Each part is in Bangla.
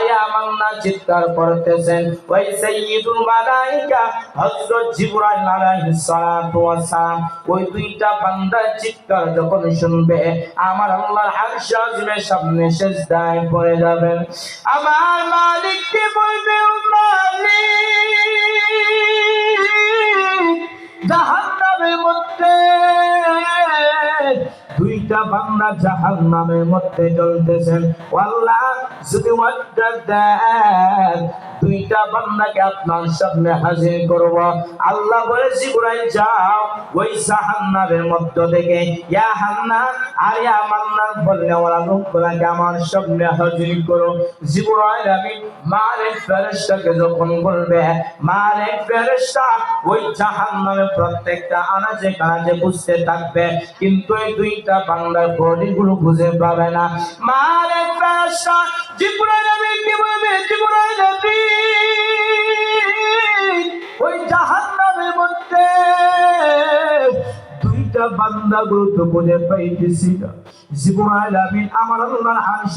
ইয়া মান্নান চিৎকার করতেছেন। ওই সাইয়্যিদুল মালাইকা, হযরত জিবরাইল আলাইহিস সালাতু ওই দুইটা বান্দা চিৎকার যখন শুনবে, আমার আল্লাহর আরশ সামনে সেজদায় পড়ে যাবেন। আমার মালিককে বলবে ও দুইটা বান্দা জাহান্নামের মধ্যে জ্বলতেছেন যদি দুইটা বান্দাকে আপনার সামনে হাজির করব। আল্লাহ যাও ওই জাহান্নামের মধ্য থেকে। ইয়া হান্নান, আর ইয়া মান্নান বললে ওরা লোকগুলাকে আমার সামনে হাজির করো। জিবরাইল, আমি মালিক ফেরেশতাকে যখন বলবে মালিক ফেরেশতা, ওই জাহান্নামে প্রত্যেকটা আনাজে কানাজে বুঝতে থাকবে, কিন্তু এই দুইটা বাংলার বডিগুলো খুঁজে পাবে না। মারে জিবরাইল আমি কি বলবে জিবরাইল নবী ওই জাহান্নামের মধ্যে দুইটা বান্দা গুলো তো বুঝে পাইতেছি না জিবরাইল আমিন আমার আল্লাহর আরশ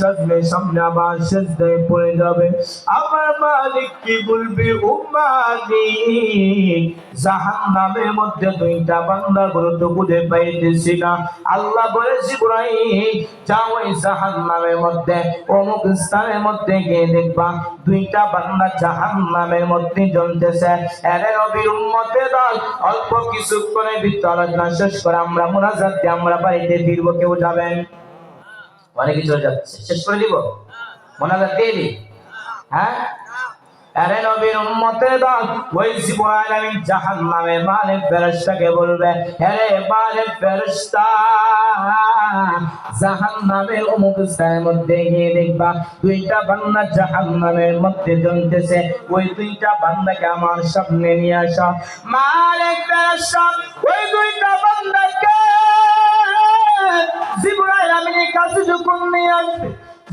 সামনে আবার সেজদায় পড়ে যাবে। আমার মালিক কি বলবে, ও জাহান্নামের মধ্যে দুইটা বান্দা গুলো তো বুঝে পাইতেছি না আল্লাহ মধ্যে, অমুক অল্প শেষ করে আমরা মোনাজাত দিয়ে আমরা বাড়িতে ফিরবো কেউ যাবেন অনেকে চলে যাচ্ছে। শেষ করে দিব? মোনাজাত দিয়ে দিই হ্যাঁ? আরে নবীর উম্মতে দল ওই জিবরাইল আমিন জাহান্নামে মালিক ফেরেশতাকে বলবে, আরে মালিক ফেরেশতা, জাহান্নামের অমুক স্থানের মধ্যে গিয়ে দেখবা, দুইটা বান্দা জাহান্নামের মধ্যে জ্বলতেছে। ওই দুইটা বান্দাকে আমার সামনে নিয়ে আসা। মালিক ফেরেশতা, ওই দুইটা বান্দাকে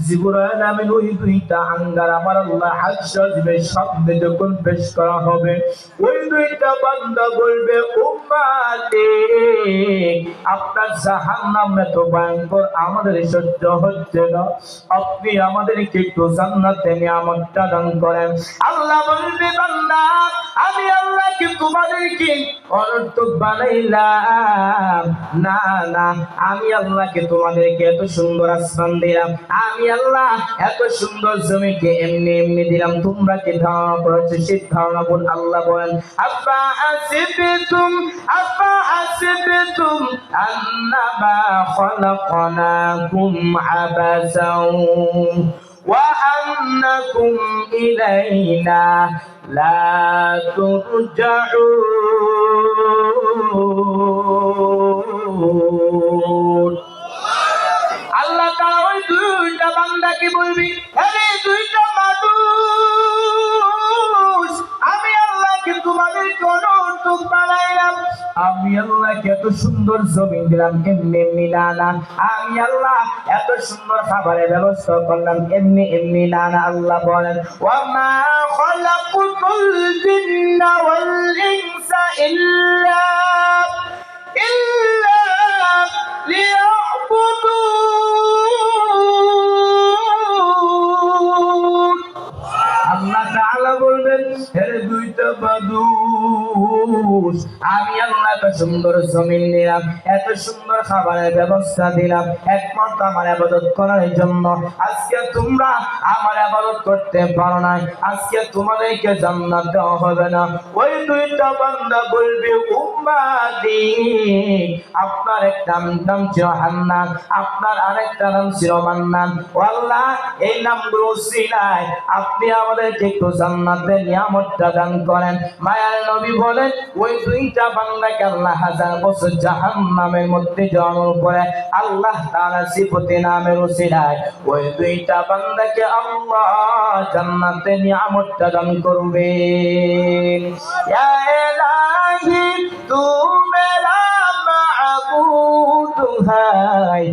জিবরাইল আমিন ওই দুইটা আমার আল্লাহ যখন পেশ করা হবে, ওই দুইটা বান্দা বলবে মালিক আপনার জাহান্নাম এত ভয়ঙ্কর, আমাদের সহ্য হচ্ছে না। আপনি আমাদেরকে একটু জান্নাতে নিয়ামতটা দান করেন। আল্লাহ বলবে, বান্দা, আমি আল্লাহকে তোমাদেরকে অনর্থক বানাইলাম। না না, আমি আল্লাহকে তোমাদেরকে এত সুন্দর আসমান দিলাম। আমি আল্লাহ এত সুন্দর জমিকে এমনি এমনি দিলাম তোমরা কি ধারণা করেছো সেই ধারণা বল আল্লাহ বলেন আব্বা আসিবিতুম আব্বা আসিবিতুম আন্নামা খলাকনাকুম আবাসাও وأنكم إلينا لا ترجعون বান্দাকে বলবি? আরে দুইটা মানুষ। আমি আল্লাহকে তোমাদেরকে অনর্থক বানাইলাম আমি আল্লাহকে এত সুন্দর জমিন দিলাম, এমনি এমনি না না আমি আল্লাহ এত সুন্দর খাবারের ব্যবস্থা করলাম, এমনি এমনি না না আল্লাহ বলেন, ওয়ামা খলাকুতুল জিন্না ওয়াল ইনসা ইল্লা ইল্লা তাআলা বলবেন, হে দুইটা মানুষ আমি আল্লাহ এত সুন্দর জমিন দিলাম এত সুন্দর খাবারের ব্যবস্থা দিলাম, একমাত্র আমার আবাদত করার জন্য। আজকে তোমরা আমার আবাদত করতে পারো না আজকে তোমাদেরকে জান্নাত দেওয়া হবে না। ওই দুইটা বান্দা বলবে, উম্মাদি, আপনার একটা নাম ছিল হান্নান, আপনার আরেকটা নাম ছিল মান্নান। আল্লাহ এই নামগুলো সিলাই আপনি আমাদেরকে একটু জান্নাতের নিয়ামতটা দান করেন। নবী বলেন, ওই দুইটা বান্দাকে আল্লাহ হাজার বছর জাহান্নামের মধ্যে জন্ম পরে আল্লাহ তাআলা সিফতে নামের ওসিলায় ওই দুইটা বান্দাকে আল্লাহ জান্নাতে নিয়ামতটা দান মেরা দুহাই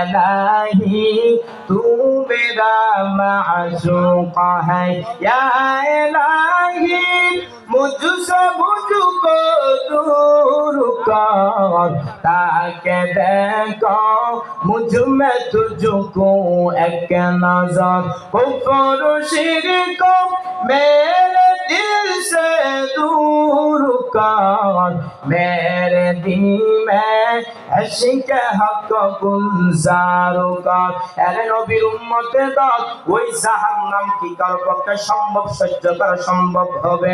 এলাহি তু মেরা মাসুক হ্যাঁ এলাহি মুঝসে মুঝকো দূর কর তাকে দেখো, মুঝ মে তুঝকো এক নজর। কুফর শিরকো মেরে से दूर कर मेरे दिल में अशिक हक गुलजार कर এরে নবীর উম্মতে দল ওই জাহান্নাম কি কারো পক্ষে সম্ভব সহ্য করা সম্ভব হবে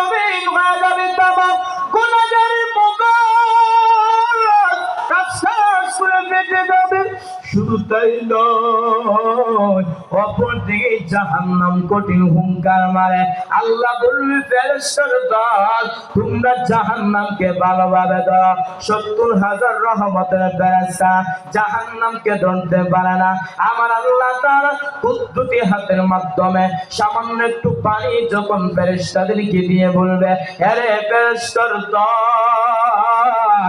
জমিন হয়ে শুধু তাই নয় অপর দিকে জাহান্নাম কঠিন হুঙ্কার মারে। আল্লাহ বলবে, ফেরেশতার দল তোমরা জাহান্নামকে ভালোভাবে দাও সত্তর হাজার রহমতের ফেরেশতা জাহান্নামকে ধরতে পারে না। আমার আল্লাহ তার কুদ্দুতি হাতের মাধ্যমে সামান্য একটু পানি যখন ফেরেশতাদেরকে দিয়ে বলবে আরে ফেরেশতার দল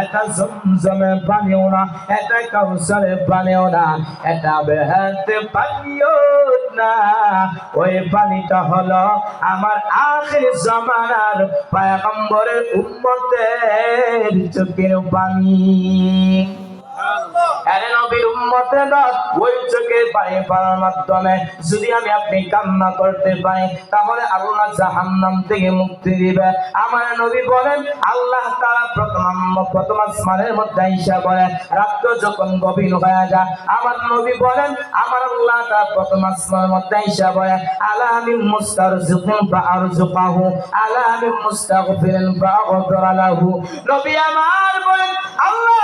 এটা জমজমে পানিও না এটা কাউসারে পানিও না এটা বেহাতে পানিও না। ওই পানিটা হলো আমার আখির জামানার পায়গম্বরের উম্মতের চোখের পানি আল্লাহ আমার নবী বলেন, আল্লাহ আমার নবী আল্লাহ তাআলা প্রথম আসমানের মধ্যে ঈশা বলেন, আলা আমি মুস্তারজিকুন বা আরজুকাহু আলা আমি মুস্তাগফিরিন বা আগফির নবী আমার আল্লাহ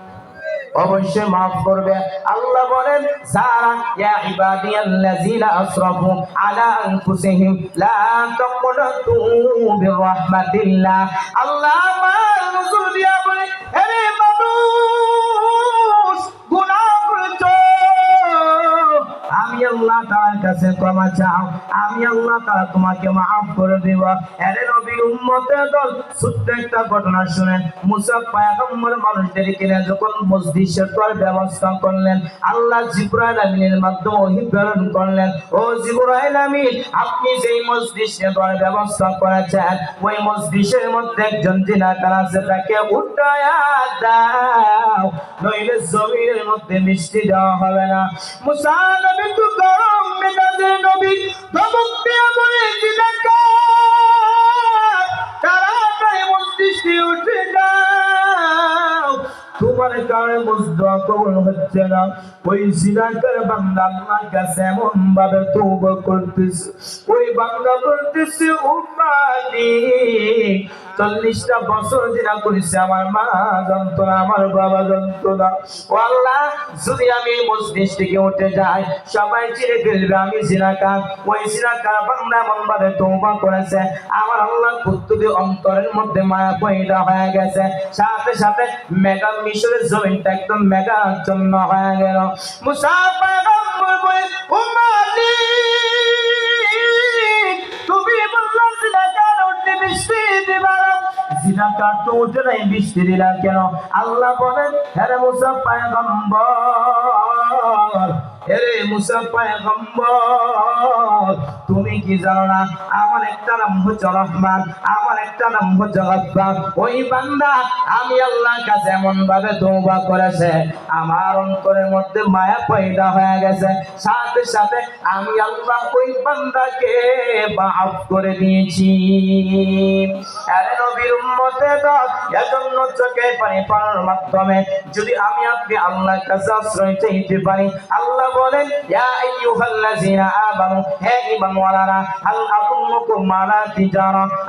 অবশ্যই মাফ করবে। আল্লাহ বলেন সারা ইয়া ইবাদিয়াল্লাযিনা আসরাফু আলা আনফুসিহিম, লা তাকনাতু বিরহমাতিল্লাহ। আল্লাহ মা রাসূল দিয়া বলে, হে মানুষ আল্লাহ তাআলার কাছে ক্ষমা চাও। আমি আল্লাহ তাআলা তোমাকে মাফ করে দেব। নবী, উম্মতের দল একটা ঘটনা মুসা পয়গম্বর মানুষদেরকে নিয়ে যখন তোর ব্যবস্থা করলেন, আল্লাহ আমিনের মাধ্যমে করলেন। ও আমিন, আপনি যেই তোর ব্যবস্থা করেছেন, ওই মসজিদের মধ্যে একজন আছে, তাকে উঠায়া দাও। নইলে জমিনের মধ্যে মিষ্টি দেওয়া হবে না। মুসা নবী গরম মেজাজের নবী ধমক দিয়ে বলে জিনাকার তাড়াতাড়ি মসজিদে উঠে যাও তোমার কারণে মুজদা কবুল হচ্ছে না। ওই সিনাকার বান্দা আল্লাহর কাছে এমন ভাবে তওবা করতেছে। ওই বান্দা বলতেছে মালিক চল্লিশটা বছর জিনা করেছে আমার মা, যন্ত্রণা, আমার বাবা যন্ত্রণা। আল্লাহ, যদি আমি মসজিদ থেকে উঠে যাই, সবাই চিনে ফেলবে, আমি জিনাকার। ওই জিনাকার বাংলা এমন ভাবে তৌবা করেছে, আমার আল্লাহ কুত্তুবি অন্তরের মধ্যে মায়া পয়দা হয়ে গেছে। সাথে সাথে মেগা মিশরের জমিনটা একদম মেঘা জন্য হয়ে গেল মুসা পয়গম্বর বলে উমালি তুমি বললা, জিনাকার উঠতে বৃষ্টি দিবা না। জিনাকার উঠে নাই, বৃষ্টি দিলা কেন আল্লাহ বলেন হ্যাঁ মুসা পয়গম্বর এরে মুসা পয়গম্বর, তুমি কি জানো না? আমার একটা নাম হচ্ছে রহমান, আমার একটা নাম হচ্ছে গফফার ওই বান্দা আমি আল্লাহর কাছে এমন ভাবে তওবা করেছে, আমার অন্তরের মধ্যে মায়া পয়দা হয়ে গেছে। সাথে সাথে আমি আল্লাহ ওই বান্দাকে মাফ করে দিয়েছি। আরে নবীর উম্মতে তো এজন্য চোখে পানি পাওয়ার মাধ্যমে যদি আমি আপনি আল্লাহর কাছে আশ্রয় চাইতে পারি, আল্লাহ বলেন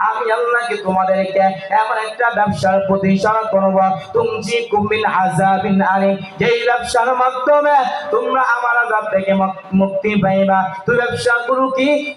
আমি তোমাদেরকে এমন একটা ব্যবসার প্রতি ইশারা করব তুমজি কুমিল আযাবিন আলী যেই ব্যবসার মাধ্যমে তোমরা আমার থেকে মুক্তি পাইবা। তো ব্যবসা গুরু কি?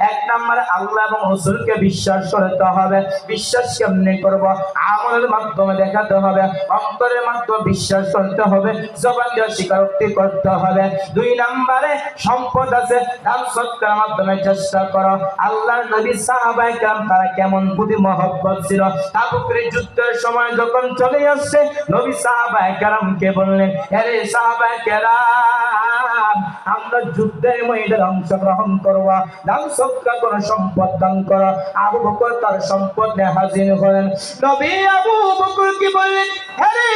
এক নম্বরে আল্লাহ এবং রাসূলকে বিশ্বাস করতে হবে। বিশ্বাস কেমনে করব? আমলের মাধ্যমে দেখাতে হবে। অন্তরের মাধ্যমে বিশ্বাস করতে হবে। জবান দিয়ে স্বীকারোক্তি করতে হবে। দুই নম্বরে সম্পদ আছে, দান সৎকার মাধ্যমে চেষ্টা করো। আল্লাহর নবী সাহাবায়ে কেরাম তারা কেমন বুদ্ধি, মহব্বত ছিল। তাবুকের যুদ্ধের সময় যখন চলে আসছে, নবী সাহাবায়ে কেরামকে বললেন আরে সাহাবায়ে কেরাম, আমরা যুদ্ধের ময়দানে অংশগ্রহণ করব। দান সৎকার করো সম্পদ দান করো। আবু বকর তার সম্পদ নিয়ে হাজির হলেন। নবী আবু বকর কি বললেন আরে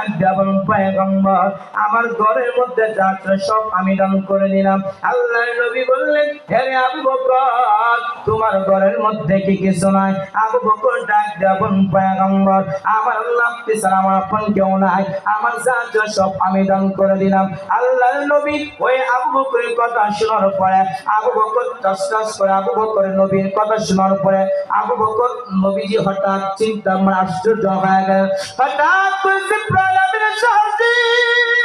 বকর পয়গম্বর, আমার ঘরের মধ্যে সব আমি দান করে দিলাম। আল্লাহর নবী বললেন আবু বকর, তোমার ঘরের মধ্যে কি কিছু নাই? আবু বকর ডাক পয়গম্বর, আমার আল্লাহ আপন কেউ নাই। আমার সব আমি দান করে দিলাম। আল্লাহর নবী ওই আবু বকরের কথা শোনার পরে, আবু বকর টাস টাস করে আবু নবীর কথা শোনার পরে, আবু বকর নবীজি হঠাৎ চিন্তা মানে আশ্চর্য হয়ে গেল হঠাৎ করে জিব্রাইল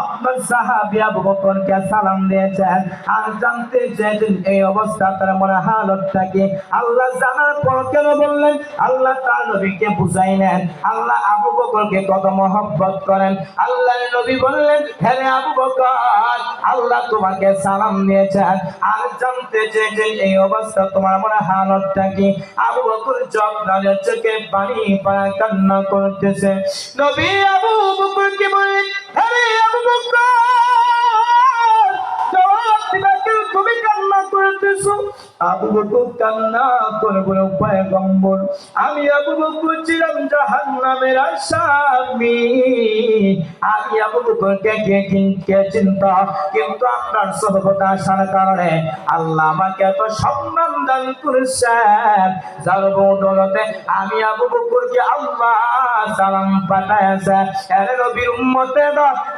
আপনার সাহাবী আবু বকরকে সালাম দিয়েছেন। আর জানতে চেয়েছেন এই অবস্থা, তার মনে হালতটা কি? আল্লাহ জানার পর কেন বললেন? আল্লাহ তার নবীকে বুঝাইলেন। আল্লাহ আবু বকরকে কত মহব্বত করেন। আল্লাহ নবী বললেন হ্যাঁ আবু বকর, আল্লাহ তোমাকে সালাম দিয়েছেন। আর জানতে চেয়েছেন এই অবস্থা, তোমার মনে হালতটা কি? আবু বকর চোখ নালে চোখে পানি পায় কান্না করতেছে। নবী আবু বকরকে বললেন তুমি আমি আবু ছিলাম আমি কে চিন- কে চিন্তা কিন্তু আপনার আসার কারণে আল্লাহ আমাকে এত সম্মান দান করেছেন যার বদলতে আমি আবু আল্লাহ সালাম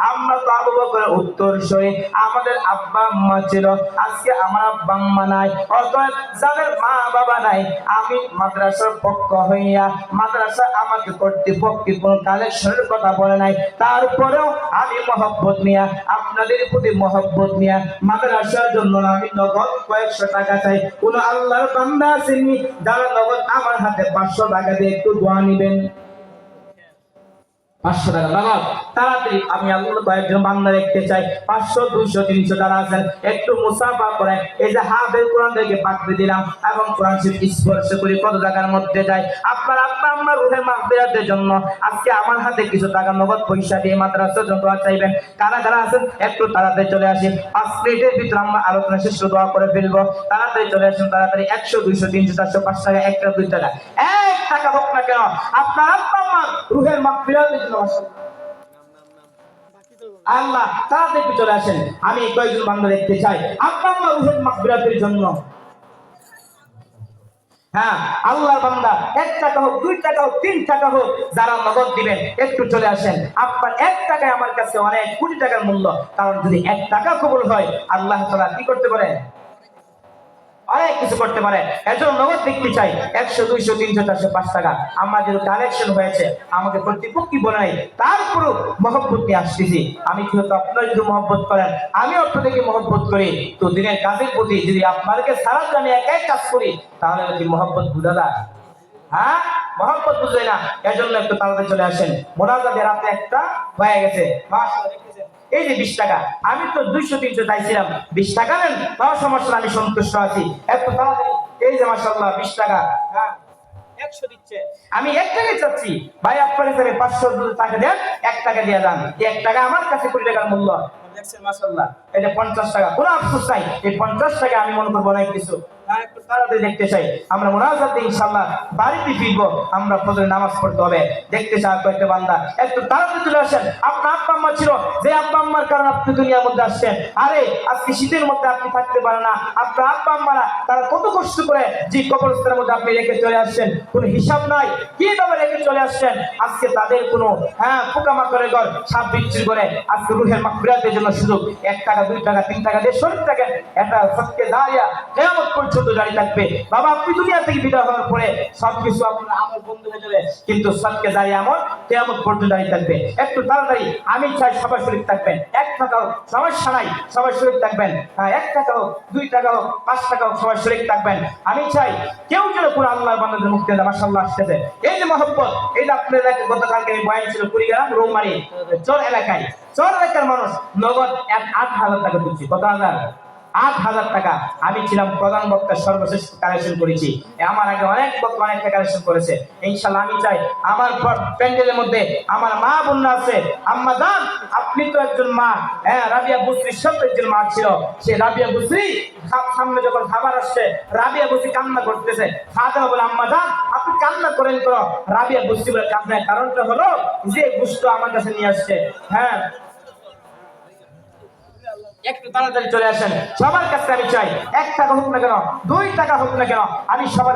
আমরা তো আবু উত্তর সই আমাদের আব্বা আম্মা ছিল আজকে আমার আব্বা নাই, অতএব যাদের মা বাবা নাই, আমি মাদ্রাসার পক্ষ হইয়া মাদ্রাসা আমাকে কর্তৃপক্ষে কোনো কালেকশনের কথা বলে নাই। তারপরেও আমি মহব্বত নিয়া, আপনাদের প্রতি মহব্বত নিয়া মাদ্রাসার জন্য আমি নগদ কয়েকশো টাকা চাই। কোন আল্লাহর বান্দা আসেনি যারা নগদ আমার হাতে পাঁচশো টাকা দিয়ে একটু দোয়া নিবেন? পাঁচশো টাকা। নগদ তাড়াতাড়ি, আমি আল্লাহ কয়েকজন বান্দা দেখতে চাই। পাঁচশো, দুইশো, তিনশো যারা আছেন, একটু মুসাফা করে এই যে হাফের কোরআন থেকে পাকড়ে দিলাম এবং কোরআন শরীফ স্পর্শ করি। কত টাকার মধ্যে যায়? আপনার আব্বা আমার রুহের মাহফিরাতের জন্য আজকে আমার হাতে কিছু টাকা, নগদ পয়সা দিয়ে মাদ্রাসার জন্য দোয়া চাইবেন। কারা কারা আছেন? একটু তাড়াতাড়ি চলে আসেন। পাঁচ মিনিটের ভিতরে আমরা আলোচনা শেষ দোয়া করে ফেলব। তাড়াতাড়ি চলে আসুন, তাড়াতাড়ি। একশো, দুইশো, তিনশো, চারশো পাঁচ টাকা, একটা দুই টাকা। এক টাকা হোক না কেন, আপনার আব্বা আমার রুহের মাহফিরাতের আল্লাহ তাড়াতাড়ি চলে আসেন। আমি কয়েকজন বান্দা দেখতে চাই। আব্বা রুহের জন্য। হ্যাঁ আল্লাহর বান্দা, এক টাকা হোক, দুই টাকা হোক, তিন টাকা হোক, যারা নগদ দিবেন, একটু চলে আসেন। আপনার এক টাকায় আমার কাছে অনেক কোটি টাকার মূল্য। কারণ যদি এক টাকা কবুল হয়, আল্লাহ তাআলা কি করতে পারে অনেক কিছু করতে পারে। এর জন্য নগদ দেখতে চাই। একশো, দুইশো, তিনশো, চারশো, পাঁচ টাকা। যেহেতু কালেকশন হয়েছে। আমাকে কর্তৃপক্ষই বলে নাই। তারপরও মহব্বত নিয়ে আসতেছি। আমি যেহেতু আপনারা যদি মহব্বত করেন আমি আপনাদেরকে মহব্বত করি। তো দিনের কাজের প্রতি যদি আপনাদেরকে সারা আমি একাই কাজ করি, তাহলে কি মহব্বত বুঝা যায়? হ্যাঁ? মহব্বত বুঝবে না। এর জন্য একটু তাড়াতাড়ি চলে আসেন। মোনাজাতে রাতে একটা হয়ে গেছে। দেখতেছেন? এই যে বিশ টাকা, আমি তো দুইশো, তিনশো চাইছিলাম। বিশ টাকা নেন তাও সমস্যা আমি সন্তুষ্ট আছি। একটু তাড়াতাড়ি, এই যে মাসাল্লাহ বিশ টাকা। হ্যাঁ একশো দিচ্ছে। আমি এক টাকাই চাচ্ছি। ভাই পাঁচশো টাকা দেন, এক টাকা দিয়ে এক টাকা আমার কাছে কুড়ি মূল্য। এটা পঞ্চাশ টাকা এই পঞ্চাশ টাকা আমি মনে করব অনেক কিছু। একটু তাড়াতাড়ি দেখতে চাই। আমরা মোনাজাতে ইনশাল্লাহ বাড়িতে ফিরবো, আমরা ফজরের নামাজ পড়তে হবে। দেখতে চাই কয়েকটা বান্দা। একটু তাড়াতাড়ি চলে আসেন। আপনার আব্বা আম্মা ছিল, যে আব্বা আম্মার কারণে আপনি দুনিয়ার মধ্যে আসছেন। আরে, আজকে শীতের মধ্যে আপনি থাকতে পারেন না। আপনার আব্বা আম্মারা, তারা কত কষ্ট করে যে কবরস্থানের মধ্যে আপনি রেখে চলে আসছেন। কোনো হিসাব নাই কীভাবে রেখে চলে আসছেন? আজকে তাদের কোনো হ্যাঁ পোকামাকড়ের ঘর সাপ করে আজকে রুহের জন্য সুযোগ। এক টাকা, দুই টাকা, তিন টাকা শরীর থাকেন একটা সত্যি দাঁড়িয়া কেমন পর্যন্ত দাঁড়িয়ে থাকবে? বাবা আপনি দুনিয়া থেকে বিদায় হওয়ার পরে সবকিছু আপনার আমার বন্ধু হয়ে যাবে। কিন্তু সত্যি দাঁড়িয়ে আমার কেমন পর্যন্ত দাঁড়িয়ে থাকবে। একটু তাড়াতাড়ি, আমি চাই সবাই শরীর থাকবেন। এক টাকা হোক সমস্যা নাই সবাই শরীর থাকবেন। হ্যাঁ এক হোক দুই টাকা হোক পাঁচ টাকা হোক সবাই শরীর থাকবেন। আমি চাই কেউ যেন পুরো আল্লাহর বান্দাদের মুক্তি দেয় মাসাল্লাহ আসতেছে এই যে মহব্বত এই যে এলাকায় গতকালকে আমি বয়ান ছিল কুড়িগ্রাম, রৌমারি, চর এলাকায়। চর এলাকার মানুষ নগদ এক আট হাজার টাকা দিচ্ছি কত হাজার? আট হাজার টাকা আমি ছিলাম প্রধান বক্তা সর্বশেষ কালেকশন করেছি। আমার আগে অনেক বক্তা অনেকটা কালেকশন করেছে। ইনশাল্লাহ আমি চাই আমার প্যান্ডেলের মধ্যে আমার মা বোনরা আছে। আম্মা জান, আপনি তো একজন মা। হ্যাঁ রাবিয়া বুসরি সব একজন মা ছিল। সে রাবিয়া বুসরি সামনে যখন খাবার আসছে, রাবিয়া বুসরি কান্না করতেছে। খাওয়া বলে, আম্মা জান, আপনি কান্না করেন করো রাবিয়া বুসরি বলে কান্নার কারণটা হলো যে গুস্ত আমার কাছে নিয়ে আসছে। হ্যাঁ একটু তাড়াতাড়ি চলে আসেন। সবার কাছে আমি চাই এক টাকা হোক না কেন, দুই টাকা হোক না কেন, আমি সবার